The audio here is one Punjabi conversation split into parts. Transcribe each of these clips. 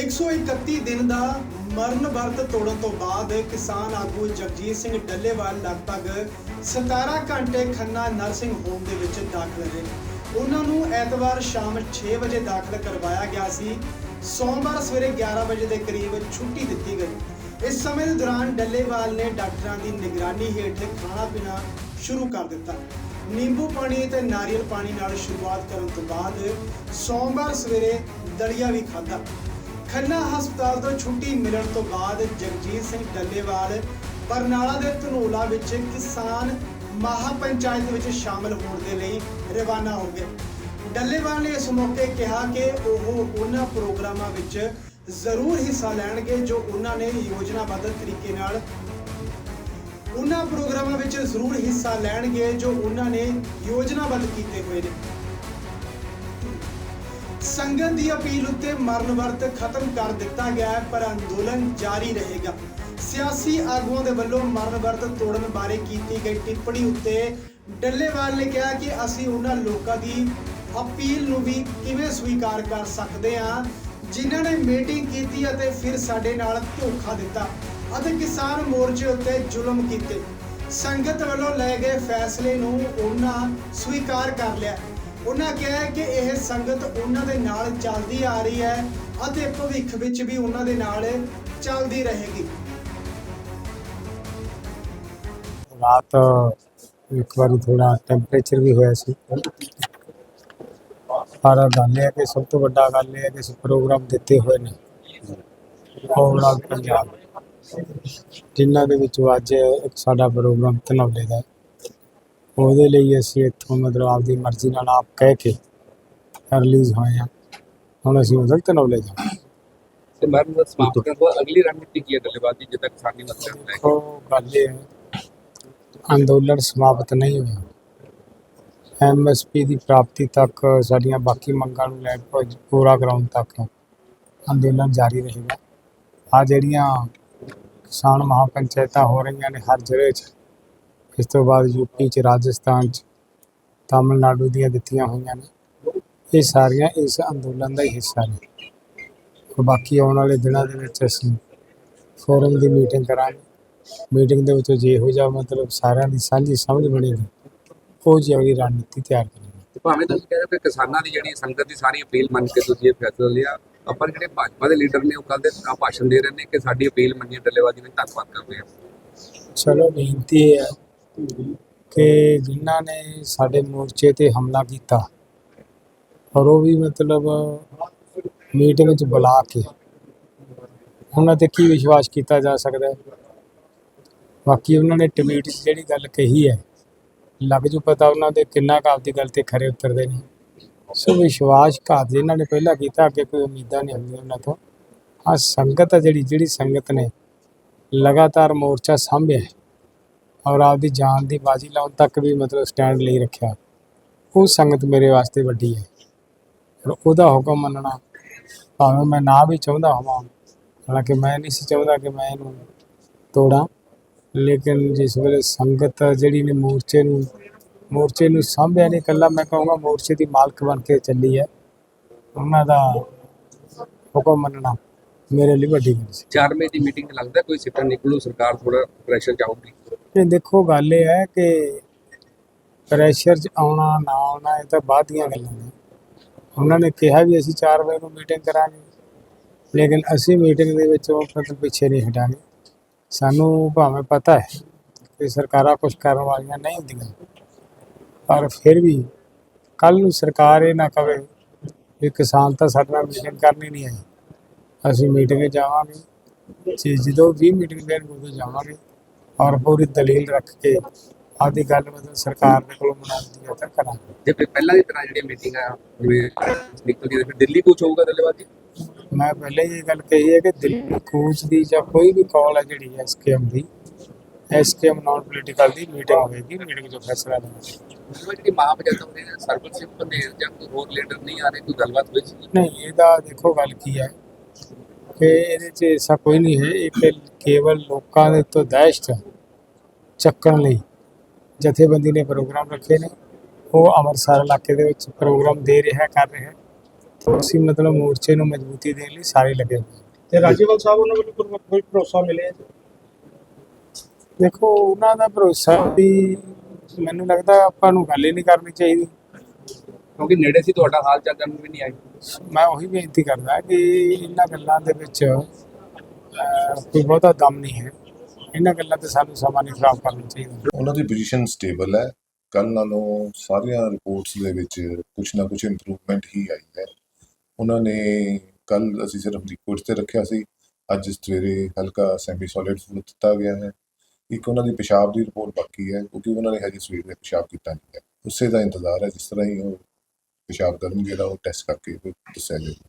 131 ਦਿਨ ਦਾ ਮਰਨ ਵਰਤ ਤੋੜਨ ਤੋਂ ਬਾਅਦ ਕਿਸਾਨ ਆਗੂ ਜਗਜੀਤ ਸਿੰਘ ਡੱਲੇਵਾਲ ਲਗਭਗ 17 ਘੰਟੇ ਖੰਨਾ ਨਰਸਿੰਗ ਹੋਮ ਦੇ ਵਿੱਚ ਦਾਖਲ ਰਹੇ। ਉਹਨਾਂ ਨੂੰ ਐਤਵਾਰ ਸ਼ਾਮ 6 ਵਜੇ ਦਾਖਲ ਕਰਵਾਇਆ ਗਿਆ ਸੀ। ਸੋਮਵਾਰ ਸਵੇਰੇ 11 ਵਜੇ ਦੇ ਕਰੀਬ ਛੁੱਟੀ ਦਿੱਤੀ ਗਈ। ਇਸ ਸਮੇਂ ਦੇ ਦੌਰਾਨ ਡੱਲੇਵਾਲ ਨੇ ਡਾਕਟਰਾਂ ਦੀ ਨਿਗਰਾਨੀ ਹੇਠ ਖਾਣਾ ਪੀਣਾ ਸ਼ੁਰੂ ਕਰ ਦਿੱਤਾ। ਨਿੰਬੂ ਪਾਣੀ ਤੇ ਨਾਰੀਅਲ ਪਾਣੀ ਨਾਲ ਸ਼ੁਰੂਆਤ ਕਰਨ ਤੋਂ ਬਾਅਦ ਸੋਮਵਾਰ ਸਵੇਰੇ ਦਲੀਆ ਵੀ ਖਾਧਾ। ਖੰਨਾ ਹਸਪਤਾਲ ਤੋਂ ਛੁੱਟੀ ਮਿਲਣ ਤੋਂ ਬਾਅਦ ਜਗਜੀਤ ਸਿੰਘ ਡੱਲੇਵਾਲ ਬਰਨਾਲਾ ਦੇ ਧਨੋਲਾ ਵਿੱਚ ਕਿਸਾਨ ਮਹਾ ਪੰਚਾਇਤ ਵਿੱਚ ਸ਼ਾਮਲ ਹੋਣ ਦੇ ਲਈ ਰਵਾਨਾ ਹੋ ਗਏ। ਡੱਲੇਵਾਲ ਨੇ ਇਸ ਮੌਕੇ ਕਿਹਾ ਕਿ ਉਹ ਉਹਨਾਂ ਪ੍ਰੋਗਰਾਮਾਂ ਵਿੱਚ ਜ਼ਰੂਰ ਹਿੱਸਾ ਲੈਣਗੇ ਜੋ ਉਹਨਾਂ ਨੇ ਯੋਜਨਾਬੱਧ ਤਰੀਕੇ ਨਾਲ ਉਹਨਾਂ ਪ੍ਰੋਗਰਾਮਾਂ ਵਿੱਚ ਜ਼ਰੂਰ ਹਿੱਸਾ ਲੈਣਗੇ ਜੋ ਉਹਨਾਂ ਨੇ ਯੋਜਨਾਬੱਧ ਕੀਤੇ ਹੋਏ ਨੇ। ਸੰਗਤ ਦੀ ਅਪੀਲ ਉੱਤੇ ਮਰਨ ਵਰਤ ਖਤਮ ਕਰ ਦਿੱਤਾ ਗਿਆ ਹੈ, ਪਰ ਅੰਦੋਲਨ ਜਾਰੀ ਰਹੇਗਾ। ਸਿਆਸੀ ਆਗੂਆਂ ਦੇ ਵੱਲੋਂ ਮਰਨ ਵਰਤ ਤੋੜਨ ਬਾਰੇ ਕੀਤੀ ਗਈ ਟਿੱਪਣੀ ਉੱਤੇ ਡੱਲੇਵਾਲ ਨੇ ਕਿਹਾ ਕਿ ਅਸੀਂ ਉਹਨਾਂ ਲੋਕਾਂ ਦੀ ਅਪੀਲ ਨੂੰ ਵੀ ਕਿਵੇਂ ਸਵੀਕਾਰ ਕਰ ਸਕਦੇ ਹਾਂ, ਜਿਨ੍ਹਾਂ ਨੇ ਮੀਟਿੰਗ ਕੀਤੀ ਅਤੇ ਫਿਰ ਸਾਡੇ ਨਾਲ ਧੋਖਾ ਦਿੱਤਾ। ਅਤੇ ਕਿਸਾਨ ਮੋਰਚੇ ਉੱਤੇ ਜ਼ੁਲਮ ਕੀਤੇ। ਸੰਗਤ ਵੱਲੋਂ ਲਏ ਗਏ ਫੈਸਲੇ ਨੂੰ ਉਹਨਾਂ ਸਵੀਕਾਰ ਕਰ ਲਿਆ। ਉਹਨਾਂ ਕਿਹਾ ਕਿ ਇਹ ਸੰਗਤ ਉਹਨਾਂ ਦੇ ਨਾਲ ਚੱਲਦੀ ਆ ਰਹੀ ਹੈ ਅਤੇ ਭਵਿੱਖ ਵਿੱਚ ਵੀ ਉਹਨਾਂ ਦੇ ਨਾਲ ਚੱਲਦੀ ਰਹੇਗੀ। ਰਾਤ ਇੱਕ ਵਾਰੀ ਥੋੜਾ ਟੈਂਪਰੇਚਰ ਵੀ ਹੋਇਆ ਸੀ। ਪਰ ਗੱਲ ਇਹ ਹੈ ਕਿ ਸਭ ਤੋਂ ਵੱਡਾ ਗੱਲ ਇਹ ਹੈ ਕਿ ਪ੍ਰੋਗਰਾਮ ਦਿੱਤੇ ਹੋਏ ਨੇ। ਓਵਰਆਲ ਪੰਜਾਬ। ਜਿਨ੍ਹਾਂ ਦੇ ਵਿੱਚ ਅੱਜ ਇੱਕ ਸਾਡਾ ਪ੍ਰੋਗਰਾਮ ਧਨੌਲੇ ਦਾ ਉਹਦੇ ਲਈ ਅਸੀਂ ਇੱਥੋਂ ਮਤਲਬ ਆਪਦੀ ਮਰਜ਼ੀ ਨਾਲ ਆਪ ਕਹਿ ਕੇ ਰਿਲੀਜ਼ ਹੋਏ ਹਾਂ। ਹੁਣ ਅਸੀਂ ਉਧਰ ਧਨੌਲੇ ਜਾਣਾ ਤੇ ਮਰਨ ਦਾ ਸਮਾਪਤ ਬਾਅਦ ਅਗਲੀ ਰਣਨੀਤੀ ਕੀ ਹੈ ਡੱਲੇਵਾਲ ਦੀ ਜਿੱਦਾਂ ਕਿਸਾਨੀ ਮਸਲੇ ਲੈ ਕੇ। ਦੇਖੋ ਗੱਲ ਇਹ ਹੈ ਅੰਦੋਲਨ ਸਮਾਪਤ ਨਹੀਂ ਹੋਇਆ। ਐਮਐਸਪੀ ਦੀ ਪ੍ਰਾਪਤੀ ਤੱਕ ਸਾਡੀਆਂ ਬਾਕੀ ਮੰਗਾਂ ਨੂੰ ਲੈ ਪੂਰਾ ਕਰਾਉਣ ਤੱਕ ਅੰਦੋਲਨ ਜਾਰੀ ਰਹੇਗਾ। ਆ ਜਿਹੜੀਆਂ ਕਿਸਾਨ ਮਹਾਪੰਚਾਇਤਾਂ ਹੋ ਰਹੀਆਂ ਨੇ ਹਰ ਜ਼ਿਲ੍ਹੇ 'ਚ ਇਸ ਤੋਂ ਬਾਅਦ ਯੂਪੀ 'ਚ ਰਾਜਸਥਾਨ 'ਚ ਤਾਮਿਲਨਾਡੂ ਦੀਆਂ ਦਿੱਤੀਆਂ ਹੋਈਆਂ ਨੇ। ਇਹ ਸਾਰੀਆਂ ਇਸ ਅੰਦੋਲਨ ਦਾ ਹੀ ਹਿੱਸਾ ਨੇ। ਬਾਕੀ ਆਉਣ ਵਾਲੇ ਦਿਨਾਂ ਦੇ ਵਿੱਚ ਅਸੀਂ ਫੋਰਮ ਦੀ ਮੀਟਿੰਗ ਕਰਾਂਗੇ। ਮੀਟਿੰਗ ਦੇ ਵਿੱਚ ਜੇ ਹੋ ਜਾ ਮਤਲਬ ਸਾਰਿਆਂ ਦੀ ਸਾਂਝੀ ਸਮਝ ਬਣੇਗੀ ਉਹ ਜਿਹੀ ਅਗਲੀ ਰਣਨੀਤੀ ਤਿਆਰ ਕਰਾਂਗੇ। ਤੇ ਭਾਵੇਂ ਤੁਸੀਂ ਕਹਿੰਦੇ ਕਿ ਕਿਸਾਨਾਂ ਦੀ ਜਿਹੜੀ ਸੰਗਤ ਦੀ ਸਾਰੀ ਅਪੀਲ ਮੰਨ ਕੇ ਤੁਸੀਂ ਇਹ ਫੈਸਲਾ ਲਿਆ ਪਰ ਜਿਹੜੇ ਭਾਜਪਾ ਦੇ ਲੀਡਰ ਨੇ ਉਹ ਕੱਲ ਦੇ ਆ ਭਾਸ਼ਣ ਦੇ ਰਹੇ ਨੇ ਕਿ ਸਾਡੀ ਅਪੀਲ ਮੰਨੀ ਹੈ ਡੱਲੇਵਾਲ ਜੀ ਨੇ ਧੰਨਵਾਦ ਕਰਦੇ ਹਾਂ। ਚਲੋ ਬੇਨਤੀ ਹੈ ਕਿ ਜਿਨ੍ਹਾਂ ਨੇ ਸਾਡੇ ਮੋਰਚੇ ਤੇ ਹਮਲਾ ਕੀਤਾ ਔਰ ਉਹ ਵੀ ਮਤਲਬ ਮੀਟਿੰਗ ਵਿੱਚ ਬੁਲਾ ਕੇ ਉਹਨਾਂ ਤੇ ਕੀ ਵਿਸ਼ਵਾਸ ਕੀਤਾ ਜਾ ਸਕਦਾ ਹੈ? ਬਾਕੀ ਉਹਨਾਂ ਨੇ ਟਵੀਟ 'ਚ ਜਿਹੜੀ ਗੱਲ ਕਹੀ ਹੈ, ਲੱਗ ਜੂ ਪਤਾ ਉਹਨਾਂ ਦੇ ਕਿੰਨਾ ਕੁ ਆਪਦੀ ਗੱਲ ਤੇ ਖਰੇ ਉਤਰਦੇ ਨੇ। ਸੋ ਵਿਸ਼ਵਾਸ ਵਿਸ਼ਵਾਸਘਾਤ ਜਿਨ੍ਹਾਂ ਨੇ ਪਹਿਲਾਂ ਕੀਤਾ, ਅੱਗੇ ਕੋਈ ਉਮੀਦਾਂ ਨਹੀਂ ਹੁੰਦੀਆਂ ਉਹਨਾਂ ਤੋਂ। ਆ ਸੰਗਤ ਆ ਜਿਹੜੀ ਜਿਹੜੀ ਸੰਗਤ ਨੇ ਲਗਾਤਾਰ ਮੋਰਚਾ ਸਾਂਭਿਆ ਔਰ ਆਪਦੀ ਜਾਨ ਦੀ ਬਾਜੀ ਲਾਉਣ ਤੱਕ ਵੀ ਮਤਲਬ ਸਟੈਂਡ ਲਈ ਰੱਖਿਆ। ਉਹ ਸੰਗਤ ਮੇਰੇ ਵਾਸਤੇ ਵੱਡੀ ਹੈ। ਔਰ ਉਹਦਾ ਹੁਕਮ ਮੰਨਣਾ, ਭਾਵੇਂ ਮੈਂ ਨਾ ਵੀ ਚਾਹੁੰਦਾ ਹੋਵਾਂ, ਹਾਲਾਂਕਿ ਮੈਂ ਨਹੀਂ ਸੀ ਚਾਹੁੰਦਾ ਕਿ ਮੈਂ ਇਹਨੂੰ ਤੋੜਾਂ, ਲੇਕਿਨ ਜਿਸ ਵੇਲੇ ਸੰਗਤ ਜਿਹੜੀ ਨੇ ਮੋਰਚੇ ਨੂੰ ਮੋਰਚੇ ਨੂੰ ਸਾਂਭਿਆ ਨਹੀਂ, ਇਕੱਲਾ ਮੈਂ ਕਹੂੰਗਾ ਮੋਰਚੇ ਦੀ ਮਾਲਕ ਬਣ ਕੇ ਚੱਲੀ ਹੈ। ਉਹਨਾਂ ਦਾ ਹੁਕਮ ਮੰਨਣਾ ਮੇਰੇ ਲਈ ਵੱਡੀ ਗੱਲ ਸੀ। 4 ਮਈ ਦੀ ਮੀਟਿੰਗ ਲੱਗਦਾ ਕੋਈ ਸਿੱਟਾ ਨਿਕਲੂ, ਸਰਕਾਰ ਥੋੜਾ ਪ੍ਰੈਸ਼ਰ ਚਾਹੂਗੀ ਇਹ ਦੇਖੋ ਗੱਲ ਇਹ ਹੈ ਕਿ ਪ੍ਰੈਸ਼ਰ 'ਚ ਆਉਣਾ, ਨਾ ਆਉਣਾ, ਇਹ ਤਾਂ ਬਾਅਦ ਦੀਆਂ ਗੱਲਾਂ ਨੇ। ਉਹਨਾਂ ਨੇ ਕਿਹਾ ਵੀ ਅਸੀਂ 4 ਵਜੇ ਨੂੰ ਮੀਟਿੰਗ ਕਰਾਂਗੇ, ਲੇਕਿਨ ਅਸੀਂ ਮੀਟਿੰਗ ਦੇ ਵਿੱਚ ਉਹ ਮਤਲਬ ਪਿੱਛੇ ਨਹੀਂ ਹਟਾਂਗੇ। ਸਾਨੂੰ ਭਾਵੇਂ ਪਤਾ ਹੈ ਕਿ ਸਰਕਾਰਾਂ ਕੁਝ ਕਰਨ ਵਾਲੀਆਂ ਨਹੀਂ ਹੁੰਦੀਆਂ, ਪਰ ਫਿਰ ਵੀ ਕੱਲ ਨੂੰ ਸਰਕਾਰ ਇਹ ਨਾ ਕਵੇ ਵੀ ਕਿਸਾਨ ਤਾਂ ਸਾਡੇ ਨਾਲ ਮੀਟਿੰਗ ਕਰਨੀ ਨਹੀਂ ਆਈ ਅਸੀਂ ਮੀਟਿੰਗ ਜਾਵਾਂਗੇ, ਜੇ ਜਦੋਂ ਵੀ ਮੀਟਿੰਗ ਦੇਣ ਉਦੋਂ ਜਾਵਾਂਗੇ। ਔਰ ਪੂਰੀ ਦਲੀਲ ਰੱਖ ਕੇ ਆਪਦੀ ਗੱਲ ਮਤਲਬ ਸਰਕਾਰ ਦੇ ਕੋਲੋਂ ਮਨਾਉਣ ਦੀ ਤਾਂ ਕਰਾਂਗੇ। ਜੇ ਫਿਰ ਪਹਿਲਾਂ ਦੀ ਤਰ੍ਹਾਂ ਜਿਹੜੀ ਮੀਟਿੰਗ ਆ ਜਿਵੇਂ ਨਿਕਲਦੀ ਹੈ ਫਿਰ ਦਿੱਲੀ ਕੁਝ ਹੋਊਗਾ ਡੱਲੇਵਾਲ ਜੀ ਮੈਂ ਪਹਿਲੇ ਹੀ ਇਹ ਗੱਲ ਕਹੀ ਹੈ ਕਿ ਦਿੱਲੀ ਕੋਚ ਦੀ ਜਾਂ ਕੋਈ ਵੀ ਕਾਲ ਹੈ ਜਿਹੜੀ ਐਸਕੇਐਮ ਦੀ ਐਸਕੇਐਮ ਨਾਨ ਪੋਲੀਟੀਕਲ ਦੀ ਮੀਟਿੰਗ ਹੋਏਗੀ ਮੀਟਿੰਗ 'ਚ ਫੈਸਲਾ ਲਵਾਂਗੇ ਡੱਲੇਵਾਲ ਜਿਹੜੀ ਮਹਾਪੰਚਾਇਤ ਹੁੰਦੀ ਹੈ ਸਰਬਤ ਸਿੰਘ ਪੰਦੇਰ ਜਾਂ ਕੋਈ ਹੋਰ ਲੀਡਰ ਨਹੀਂ ਆ ਰਹੇ ਕੋਈ ਗੱਲਬਾਤ ਹੋਈ ਸੀ? ਨਹੀਂ ਇਹਦਾ ਦੇਖੋ ਗੱਲ ਕੀ ਹੈ ਕਿ ਇਹਦੇ 'ਚ ਐਸਾ ਕੋਈ ਨਹੀਂ ਹੈ ਇਹ ਕੇਵਲ ਲੋਕਾਂ ਦੇ ਤੋਂ ਦਹਿਸ਼ਤ ਚੱਕਣ ਲਈ ਜਥੇਬੰਦੀ ਨੇ ਪ੍ਰੋਗਰਾਮ ਰੱਖੇ ਨੇ। ਉਹ ਅੰਮ੍ਰਿਤਸਰ ਇਲਾਕੇ ਦੇ ਵਿੱਚ ਪ੍ਰੋਗਰਾਮ ਦੇ ਰਿਹਾ ਕਰ ਰਿਹਾ ਤੇ ਅਸੀਂ ਮਤਲਬ ਮੋਰਚੇ ਨੂੰ ਮਜ਼ਬੂਤੀ ਦੇਣ ਲਈ ਸਾਰੇ ਲੱਗੇ। ਤੇ ਰਾਜੇਵਾਲ ਸਾਹਿਬ ਉਹਨਾਂ ਵੱਲੋਂ ਕੋਈ- ਕੋਈ ਭਰੋਸਾ ਮਿਲਿਆ? ਦੇਖੋ ਉਹਨਾਂ ਦਾ ਭਰੋਸਾ ਵੀ ਮੈਨੂੰ ਲੱਗਦਾ ਆਪਾਂ ਨੂੰ ਗੱਲ ਹੀ ਨਹੀਂ ਕਰਨੀ ਚਾਹੀਦੀ। ਕਿਉਂਕਿ ਨੇੜੇ ਸੀ ਤੁਹਾਡਾ ਹਾਲ ਚਾਲ ਜਾਣਨ ਵੀ ਨਹੀਂ ਆਈ ਮੈਂ ਉਹੀ ਬੇਨਤੀ ਕਰਦਾ ਕਿ ਇਹਨਾਂ ਗੱਲਾਂ ਦੇ ਵਿੱਚ ਕੋਈ ਬਹੁਤਾ ਦਮ ਨਹੀਂ ਹੈ। ਇਹਨਾਂ ਗੱਲਾਂ ਤੇ ਸਾਨੂੰ ਸਮਾਂ ਨਹੀਂ ਖਰਾਬ ਕਰਨਾ ਚਾਹੀਦਾ। ਉਹਨਾਂ ਦੀ ਪੋਜੀਸ਼ਨ ਸਟੇਬਲ ਹੈ। ਕੱਲ ਨਾਲੋਂ ਸਾਰੀਆਂ ਰਿਪੋਰਟਸ ਦੇ ਵਿੱਚ ਕੁਝ ਨਾ ਕੁਝ ਇੰਪਰੂਵਮੈਂਟ ਹੀ ਆਈ ਹੈ। ਉਹਨਾਂ ਨੇ ਕੱਲ ਅਸੀਂ ਸਿਰਫ ਲਿਕੁਇਡ ਤੇ ਰੱਖਿਆ ਸੀ। ਅੱਜ ਸਵੇਰੇ ਹਲਕਾ ਸੈਮੀ ਸੋਲਿਡ ਫੂਡ ਦਿੱਤਾ ਗਿਆ ਹੈ। ਇੱਕ ਉਹਨਾਂ ਦੀ ਪਿਸ਼ਾਬ ਦੀ ਰਿਪੋਰਟ ਬਾਕੀ ਹੈ ਕਿਉਂਕਿ ਉਹਨਾਂ ਨੇ ਹਜੇ ਸਵੇਰ ਦੇ ਪਿਸ਼ਾਬ ਕੀਤਾ ਨਹੀਂ ਹੈ। ਉਸੇ ਦਾ ਇੰਤਜ਼ਾਰ ਹੈ ਜਿਸ ਤਰ੍ਹਾਂ ਹੀ ਉਹ ਪਿਸ਼ਾਬ ਕਰਨਗੇ ਤਾਂ ਉਹ ਟੈਸਟ ਕਰਕੇ ਫਿਰ ਦੱਸਿਆ ਜਾਏਗਾ।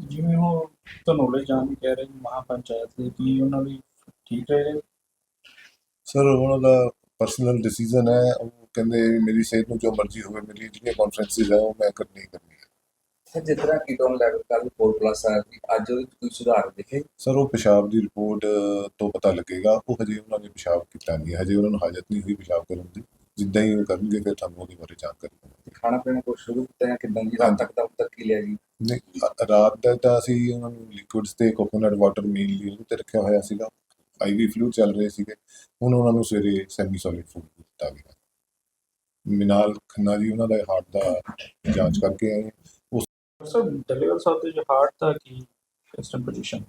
ਜਿਵੇਂ ਉਹ ਧਨੋਲੇ ਜਾਣ ਨੂੰ ਕਹਿ ਰਹੇ ਮਹਾਪੰਚਾਇਤ ਦੇ ਕੀ ਉਹਨਾਂ ਲਈ ਠੀਕ ਰਹੇ ਸਰ ਉਹਨਾਂ ਦਾ ਪਰਸਨਲ ਡਿਸੀਜਨ ਹੈ। ਉਹ ਕਹਿੰਦੇ ਮੇਰੀ ਸਿਹਤ ਨੂੰ ਜੋ ਮਰਜ਼ੀ ਹੋਵੇ ਮੇਰੀ ਜਿਹੜੀਆਂ ਕਾਨਫਰੰਸਿਸ ਹੈ ਉਹ ਮੈਂ ਕਰਨੀ ਕਰਨੀ ਹੈ ਸਰ ਜਿਸ ਤਰ੍ਹਾਂ ਕੀਟੋਨ ਲੈਵਲ ਕੱਲ 4 ਪਲੱਸ ਆ ਅੱਜ ਉਹਦੇ ਕੋਈ ਸੁਧਾਰ ਦਿਖੇ ਸਰ ਉਹ ਪਿਸ਼ਾਬ ਦੀ ਰਿਪੋਰਟ ਤੋਂ ਪਤਾ ਲੱਗੇਗਾ। ਉਹ ਹਜੇ ਉਹਨਾਂ ਨੇ ਪਿਸ਼ਾਬ ਕੀਤਾ ਨਹੀਂ ਹੈ, ਹਜੇ ਉਹਨਾਂ ਨੂੰ ਹਾਜਤ ਨਹੀਂ ਹੋਈ ਪਿਸ਼ਾਬ ਕਰਨ ਦੀ। ਜਿੱਦਾਂ ਹੀ ਉਹ ਕਰਨਗੇ ਫਿਰ ਤੁਹਾਨੂੰ ਉਹਦੇ ਬਾਰੇ ਜਾਣਕਾਰੀ ਦੇਵਾਂਗੇ। ਖਾਣਾ ਪੀਣਾ ਕੁਝ ਸ਼ੁਰੂ ਕੀਤਾ ਜਾਂ ਕਿਦਾਂ ਦੀ ਰਾਤ ਤੱਕ ਦਾ ਤੱਕ ਕੀ ਲਿਆ ਜੀ। ਨਹੀਂ, ਅ- ਰਾਤ ਦਾ ਤਾਂ ਅਸੀਂ ਉਹਨਾਂ ਨੂੰ ਲਿਕੁਇਡਸ ਤੇ ਕੋਕੋਨਟ ਵਾਟਰ ਮੇਨਲੀ ਉਹਦੇ ਤੇ ਰੱਖਿਆ ਹੋਇਆ ਸੀਗਾ। ਆਈਵੀ ਫਲੂ ਚੱਲ ਰਹੇ ਸੀਗੇ ਹੁਣ ਉਹਨਾਂ ਨੂੰ ਸਵੇਰੇ ਸੈਮੀ ਸੋਲਿਡ ਫੂਡ ਦਿੱਤਾ ਗਿਆ। ਮਿਨਾਲ ਖੰਨਾ ਜੀ ਉਹਨਾਂ ਦਾ ਹਾਰਟ ਦਾ ਜਾਂਚ ਕਰਕੇ ਆਏ ਸਰ ਡੱਲੇਵਾਲ ਸਾਹਿਬ ਦੇ ਜੋ ਹਾਰਟ ਦਾ ਕੀ ਇਸ ਟਾਈਮ ਪੋਜੀਸ਼ਨ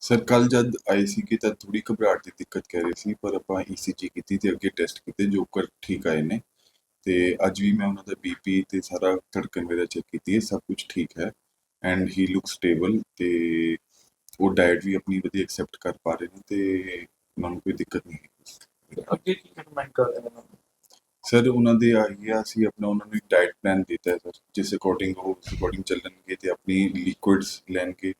ਸਰ ਕੱਲ ਜਦ ਆਏ ਸੀ ਕਿ ਤਾਂ ਥੋੜੀ ਘਬਰਾਹਟ ਦੀ ਦਿੱਕਤ ਕਹਿ ਰਹੇ ਸੀ ਪਰ ਆਪਾਂ ਈਸੀਜੀ ਕੀਤੀ ਤੇ ਅੱਗੇ ਟੈਸਟ ਕੀਤੇ ਜੋ ਕਰ ਠੀਕ ਆਏ ਨੇ। ਤੇ ਅੱਜ ਵੀ ਮੈਂ ਉਹਨਾਂ ਦਾ ਬੀਪੀ ਤੇ ਸਾਰਾ ਧੜਕਣ ਵਗੈਰਾ ਚੈੱਕ ਕੀਤੀ ਹੈ ਸਭ ਕੁਝ ਠੀਕ ਹੈ। ਐਂਡ ਹੀ ਲੁਕ ਸਟੇਬਲ ਤੇ ਉਹ ਡਾਈਟ ਵੀ ਆਪਣੀ ਵਧੀਆ ਐਕਸੈਪਟ ਕਰ ਪਾ ਰਹੇ ਨੇ ਤੇ ਉਹਨਾਂ ਨੂੰ ਕੋਈ ਦਿੱਕਤ ਨਹੀਂ ਹੈ ਅੱਗੇ ਕੀ ਰეკਮੈਂਡ ਕਰਦੇ ਨੇ ਸਰ ਉਹਨਾਂ ਦੇ ਆਈ ਆ ਅਸੀਂ ਆਪਣਾ ਉਹਨਾਂ ਨੂੰ ਇੱਕ ਡਾਈਟ ਪਲਾਨ ਦਿੱਤਾ ਹੈ ਸਰ ਜਿਸ ਅਕੋਰਡਿੰਗ ਉਹ ਉਸ ਅਕੋਰਡਿੰਗ ਚੱਲਣਗੇ ਤੇ ਆਪਣੀ ਲਿਕੁਇਡਸ ਲੈਣਗੇ।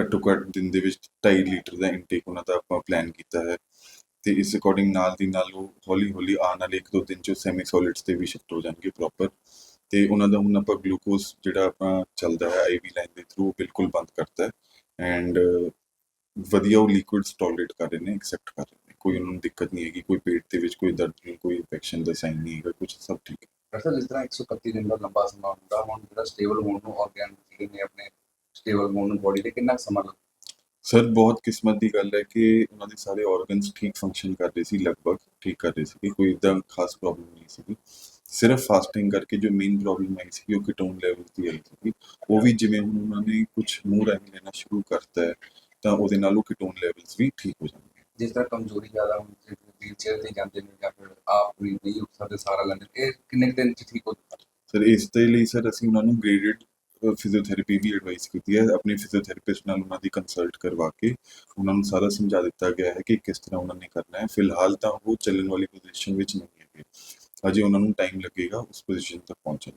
ਘੱਟੋ ਘੱਟ ਦਿਨ ਦੇ ਵਿੱਚ 2.5 ਲੀਟਰ ਦਾ ਇਨਟੇਕ ਉਹਨਾਂ ਦਾ ਆਪਾਂ ਪਲਾਨ ਕੀਤਾ ਹੈ। ਤੇ ਇਸ ਅਕੋਰਡਿੰਗ ਨਾਲ ਦੀ ਨਾਲ ਉਹ ਹੌਲੀ ਹੌਲੀ ਆਉਣ ਵਾਲੇ ਇੱਕ ਦੋ ਦਿਨ ਚ ਸੈਮੀ ਸੋਲਿਡਸ ਤੇ ਵੀ ਸ਼ਿਫਟ ਹੋ ਜਾਣਗੇ ਪ੍ਰੋਪਰ ਤੇ ਉਹਨਾਂ ਦਾ ਹੁਣ ਆਪਾਂ ਗਲੂਕੋਜ਼ ਜਿਹੜਾ ਆਪਣਾ ਚੱਲਦਾ ਹੈ ਆਈਵੀ ਲਾਈਨ ਦੇ ਥਰੂ ਬਿਲਕੁਲ ਬੰਦ ਕਰਤਾ ਹੈ। ਐਂਡ ਵਧੀਆ ਉਹ ਲਿਕੁਇਡਸ ਟੋਲਰੇਟ ਕਰ ਰਹੇ ਨੇ ਐਕਸੈਪਟ ਕਰ ਰਹੇ ਨੇ। ਕੋਈ ਉਹਨਾਂ ਨੂੰ ਦਿੱਕਤ ਨਹੀਂ ਹੈਗੀ ਕੋਈ ਪੇਟ ਦੇ ਵਿੱਚ ਕੋਈ ਦਰਦ ਨਹੀਂ ਕੋਈ ਇਨਫੈਕਸ਼ਨ ਦਾ ਸਾਈਨ ਨਹੀਂ ਹੈਗਾ ਕੁਝ ਸਭ ਠੀਕ ਹੈ। ਸਰ ਜਿਸ ਤਰ੍ਹਾਂ 131 ਦਿਨ ਦਾ ਲੰਬਾ ਸਮਾਂ ਹੁੰਦਾ ਹੁਣ ਜਿਹੜਾ ਸਟੇਬਲ ਹੋਣ ਨੂੰ ਆਰਗਨ ਜਿਹੜੇ ਨੇ ਆਪਣੇ ਸਟੇਬਲ ਹੋਣ ਨੂੰ ਬੋਡੀ ਦੇ ਕਿੰਨਾ ਸਮਾਂ ਲੱਗਦਾ ਸਰ ਬਹੁਤ ਕਿਸਮਤ ਦੀ ਗੱਲ ਹੈ ਕਿ ਉਹਨਾਂ ਦੇ ਸਾਰੇ ਆਰਗਨਸ ਠੀਕ ਫੰਕਸ਼ਨ ਕਰ ਰਹੇ ਸੀ ਲਗਭਗ ਠੀਕ ਕਰ ਰਹੇ ਸੀ ਕੋਈ ਇਦਾਂ ਖਾਸ ਪ੍ਰੋਬਲਮ ਨਹੀਂ ਸੀ ਸਿਰਫ ਫਾਸਟਿੰਗ ਕਰਕੇ ਜੋ ਮੇਨ ਪ੍ਰੋਬਲਮ ਆਈ ਸੀ ਉਹ ਕੀਟੋਨ ਲੈਵਲ ਦੀ ਆਈ ਸੀ ਉਹ ਵੀ ਜਿਵੇਂ ਹੁਣ ਉਹਨਾਂ ਨੇ ਕੁਝ ਮੂੰਹ ਰਾਹੀਂ ਲੈਣਾ ਸ਼ੁਰੂ ਕਰਤਾ ਹੈ ਤਾਂ ਉਹਦੇ ਨਾਲ ਉਹ ਕੀਟੋਨ ਲੈਵਲਸ ਵੀ ਠੀਕ ਹੋ ਜਾਣਗੇ ਜਿਸ ਤਰ੍ਹਾਂ ਕਮਜ਼ੋਰੀ ਜ਼ਿਆਦਾ ਹੁੰਦੀ ਹੈ ਵੀਲ ਚੇਅਰ ਤੇ ਜਾਂਦੇ ਨੇ ਜਾਂ ਫਿਰ ਆਪ ਵੀ ਨਹੀਂ ਉੱਠ ਸਕਦੇ ਸਾਰਾ ਲੈਂਦੇ। ਇਹ ਕਿੰਨੇ ਦਿਨ ਚ ਠੀਕ ਹੋ ਜਾਂਦਾ? ਸਰ ਇਸ ਦੇ ਲਈ ਸਰ ਅਸੀਂ ਉਹਨਾਂ ਨੂੰ ਗ੍ਰੇਡਡ ਫਿਜ਼ੀਓਥੈਰੇਪੀ ਵੀ ਐਡਵਾਈਸ ਕੀਤੀ ਹੈ। ਆਪਣੇ ਫਿਜ਼ੀਓਥੈਰੇਪਿਸਟ ਨਾਲ ਉਹਨਾਂ ਦੀ ਕੰਸਲਟ ਕਰਵਾ ਕੇ ਉਹਨਾਂ ਨੂੰ ਸਾਰਾ ਸਮਝਾ ਦਿੱਤਾ ਗਿਆ ਹੈ ਕਿ ਕਿਸ ਤਰ੍ਹਾਂ ਉਹਨਾਂ ਨੇ ਕਰਨਾ ਹੈ। ਫਿਲਹਾਲ ਤਾਂ ਉਹ ਚੱਲਣ ਵਾਲੀ ਪੋਜੀਸ਼ਨ ਵਿੱਚ ਨਹੀਂ ਹੈਗੇ। ਅਜੇ ਉਹਨਾਂ ਨੂੰ ਟਾਈਮ ਲੱਗੇਗਾ ਉਸ ਪੋਜੀਸ਼ਨ ਤੱਕ ਪਹੁੰਚਣ